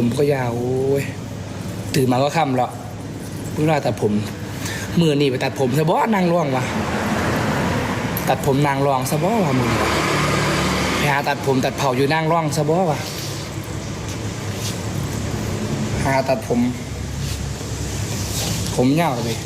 ผมก็ยาวโอ้ยตื่นมาก็ค่ำแล้วเพิ่งมาตัดผม มือนี่ไปตัดผมซะบ่นางร่วงวะตัดผมนางรองซะบ่วะมึงไปหาตัดผมตัดเผาอยู่นางร่องซะบ่วะหาตัดผม ผมยาวเลย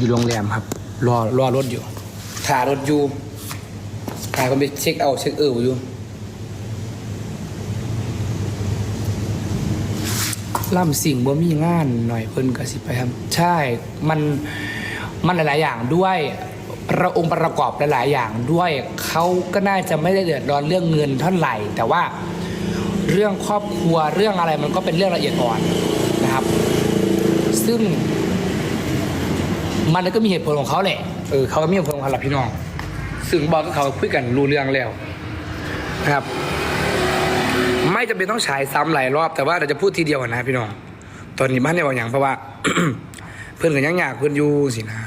อยู่โรงแรมครับ รอรอรถอยู่ถ่ารถอยู่ถ่ายคนไปเช็คเอาเช็คเอออยู่ล่ำสิ่งบ่มีงานหน่อยเพิ่นก็สิไปทำใช่ มันมันหลาย ๆ อย่างด้วยประองค์ประกอบหลาย ๆ อย่างด้วยเขาก็น่าจะไม่ได้เดือดร้อนเรื่องเงินเท่าไหร่ แต่ว่าเรื่องครอบครัวเรื่องอะไรมันก็เป็นเรื่องละเอียดอ่อนนะครับ ซึ่ง มันก็มีเหตุผลของเขาแหละ เออเขาก็มีเหตุผลของเขาหละพี่น้อง ซึ่งบอกกับเขาคุยกันรู้เรื่องแล้วนะครับ ไม่จำเป็นต้องฉายซ้ำหลายรอบ แต่ว่าเราจะพูดทีเดียวนะพี่น้อง ตอนนี้บ้านเนี่ยบอกอย่างเพราะว่า เพื่อนกันยังอยากเพื่อนอยู่สินะ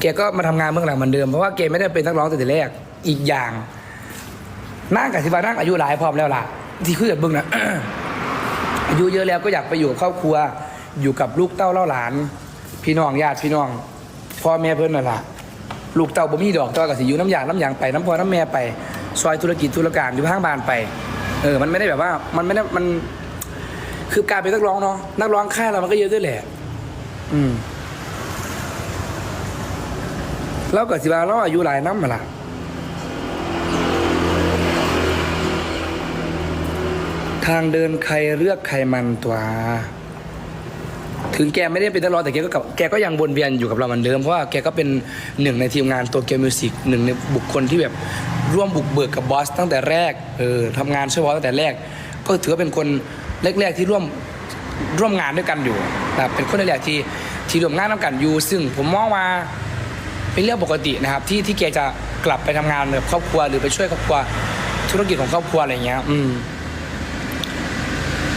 แกก็มาทำงานเมื่องหลังเหมือนเดิมเพราะว่าแกไม่ได้เป็นนักร้องตั้งแต่แรกอีกอย่าง นั่งกับสิบานั่งอายุหลายพร้อมแล้วล่ะ ที่คุยกับเบิ้งนะอายุเยอะแล้วก็อยากไปอยู่กับครอบครัว อยู่กับลูกเต้าเล่าหลาน พี่น้องญาติพี่น้องพ่อแม่เพื่อนน่ะล่ะลูกเต้าบ่มีดอกเต่อกับสิอยู่น้ำยางน้ำยางไปน้ำพอน้ำแม่ไปซอยธุรกิจธุรการอยู่ข้างบ้านไป เออ มันไม่ได้แบบว่า มันไม่ได้มัน คือการเป็นนักร้องเนาะนักร้องค่ายเรามันก็เยอะด้วยแหละ อืมแล้วกับสิบาเราอายุหลายน้ำมาล่ะ ทางเดินใครเลือกใครมันตัว ถึงแกไม่ได้เป็นนักร้องแต่แกก็กับแกก็ยังวนเวียนอยู่กับเราเหมือนเดิมเพราะว่าแกก็เป็นหนึ่งในทีมงานตัวเกมมิวสิกหนึ่งในบุคคลที่แบบร่วมบุกเบิกกับบอสตั้งแต่แรกเออทำงานช่วยบอสตั้งแต่แรก ก็ถือว่าเป็นคนแรกๆที่ร่วมร่วมงานด้วยกันอยู่นะเป็นคนแรกที่ที่ร่วมงานด้วยกันอยู่ ซึ่งผมมองว่าเป็นเรื่องปกตินะครับ ที่ที่แกจะกลับไปทำงานกับครอบครัวหรือไปช่วยครอบครัวธุรกิจของครอบครัวอะไรเงี้ย อืม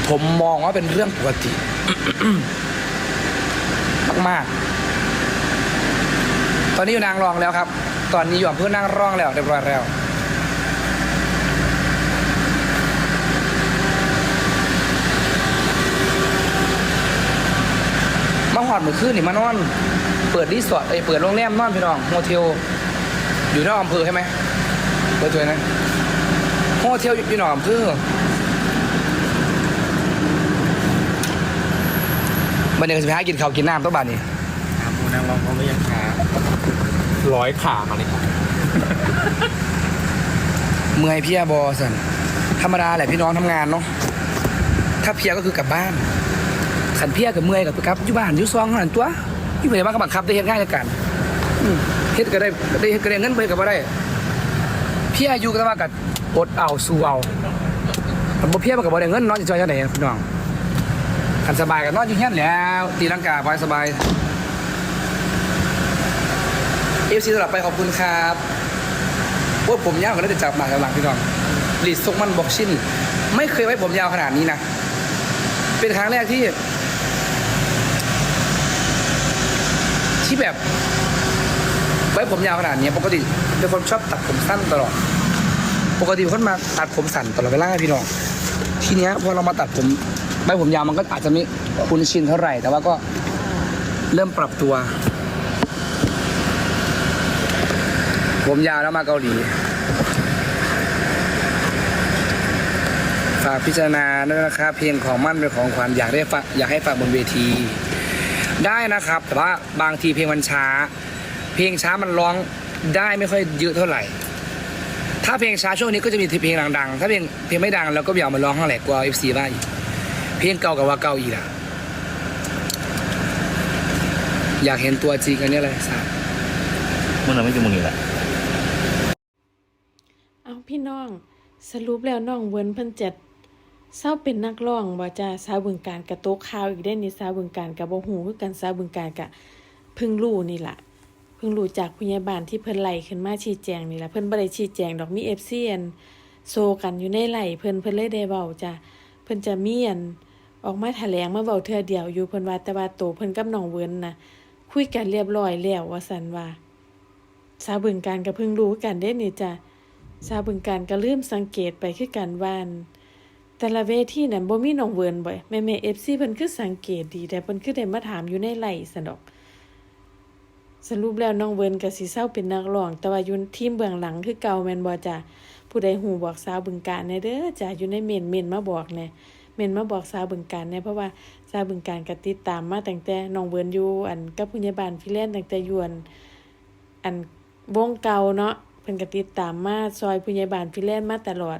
ผมมองว่าเป็นเรื่องปกติ มากๆ ตอนนี้อยู่นางรองแล้วครับ ตอนนี้อยู่อำเภอนางรองแล้วเรียบร้อยแล้วมาหอดมือคืนนี่มานอน เปิดรีสอร์ทเอ้ยเปิดโรงแรมนอนพี่น้องโฮเทลอยู่นอกอำเภอใช่ไหมเปิดตัวนะโฮเทลอยู่นอกอำเภอ บันเดียวสิไปหากินข้าวกินน้ำต้องบานนี่ถามผู้นั่งร้องเขาไม่ยังขาร้อยขามาเลยครับเมื่อยเพลียบอสันธรรมดาแหละพี่น้องทำงานเนาะถ้าเพลียก็คือกลับบ้านขันเพลียกับเมื่อยกับกลับอยู่บ้านอยู่ซองเท่านั้นตัวอยู่ไหนบ้านก็บังคับได้เฮ็ดง่ายกันอืมเฮ็ดก็ได้ได้เฮ็ดก็ได้เงินไปก็บ่ได้ เพี้ยอยู่ก็ว่ากับอดเอาสู้เอาแต่บ่เพี้ยมันก็บ่ได้เงินนอนจะจอยจังได๋พี่น้องันสบายก็นนอนอยู่เฮียนแล้วตีลังกาไปสบาย FC สำหรับไปขอบคุณครับว่าผมยาวก็ได้จับมากกับหลังพี่น้องลีดซุกมันบอกชินไม่เคยไว้ผมยาวขนาดนี้นะ เป็นครั้งแรกที่ ที่แบบ ไว้ผมยาวขนาดนี้ ปกติเป็นคนชอบตัดผมสั้นตลอด ปกติเป็นคนมาตัดผมสั้นตลอดเวลาพี่น้อง ทีเนี้ยพอเรามาตัดผม ไว้ผมยาวมันก็อาจจะไม่คุ้นชินเท่าไหร่ แต่ว่าก็เริ่มปรับตัว ผมยาวแล้วมาเกาหลี ฝากพิจารณาด้วยนะครับเพลงของมั่นเป็นของขวัญอยากได้ฟังอยากให้ฟังบนเวที ได้นะครับ แต่ว่าบางทีเพลงมันช้า เพลงช้ามันร้องได้ไม่ค่อยเยอะเท่าไหร่ถ้าเพลงช้าช่วงนี้ก็จะมีเพลงดังๆ ถ้าเพลงเพลงไม่ดังเราก็อย่ามาร้องข้างแหลกกลัวเอฟซีบ้าอีก เพลงเก่ากับว่าเก่าอีกอะอยากเห็นตัวจริงอันนี้เลยสามมึงน่ะไม่จะมึงนี่แหละเอาพี่น้องสรุปแล้วน้องเวิร์นเพิ่นจะเศร้าเป็นนักร้องบ่จ้าสาวบึงการกระโตกข่าวอีกได้นี่สาวบึงการก็บ่ฮู้คือกันสาวบึงการก็เพิ่งรู้นี่ล่ะเพิ่งรู้จากผู้ใหญ่บ้านที่เพิ่นไล่ขึ้นมาชี้แจงนี่ล่ะเพิ่นบ่ได้ชี้แจงดอกมี FC อันโซกันอยู่ในไล่เพิ่นเพิ่นเลยได้เว้าจ้ะเพิ่นจะมีอัน ออกมาแถลงมาเว้าเทื่อเดียวอยู่เพิ่นว่าแต่ว่าโตเพิ่นกับน้องเวิร์นน่ะ คุยกันเรียบร้อยแล้วว่าซั่นว่าสาวบึงการก็เพิ่งรู้กันเด้นี่จ้ะสาวบึงการก็ลืมสังเกตไปคือกันว่านแต่ละเวทีนั่นบ่มีน้องเวิร์นบ่แม่แม่ FC เพิ่นคือสังเกตดีแต่เพิ่นคือได้มาถามอยู่ในไลฟ์ซั่นดอกสรุปแล้วน้องเวิร์นก็สิเศร้าเป็นนักร้อง แต่ว่าอยู่ทีมเบื้องหลังคือเก่าแม่นบ่จ้ะผู้ใดฮู้บอกสาวบึงการแน่เด้อจ้ะอยู่ในเมนเมนมาบอกแน่ เม่นมาบอกสาวบึงการแหน่ยเพราะว่าสาวบึงการก็ติดตามมาตั้งแต่น้องเวิร์นอยู่อันกับผู้ใหญ่บ้านฟิแลนตั้งแต่ยู่อันอันวงเก่าเนาะเพิ่นก็ติดตามมาซอยผู้ใหญ่บ้านฟิแลนมาตลอด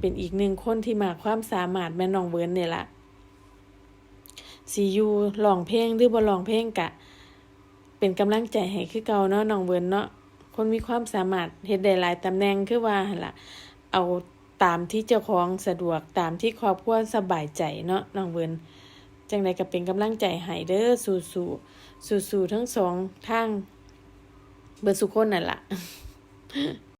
เป็นอีกหนึ่งคนที่มากความสามารถแม่น้องเวิร์นเนี่ยล่ะสิอยู่ร้องเพลงหรือบ่ร้องเพลงกะ เป็นกำลังใจให้คือเก่าเนาะน้องเวิร์นเนาะคนมีความสามารถเฮ็ดได้หลายตำแหน่งคือว่าหั่นล่ะเอา ตามที่เจ้าของสะดวกตามที่ครอบครัวสบายใจเนาะน้องเวิร์นจังใดก็เป็นกำลังใจให้เด้อสู่สู่สู่สู่ทั้งสองทางเบิดสุคนนั่นล่ะ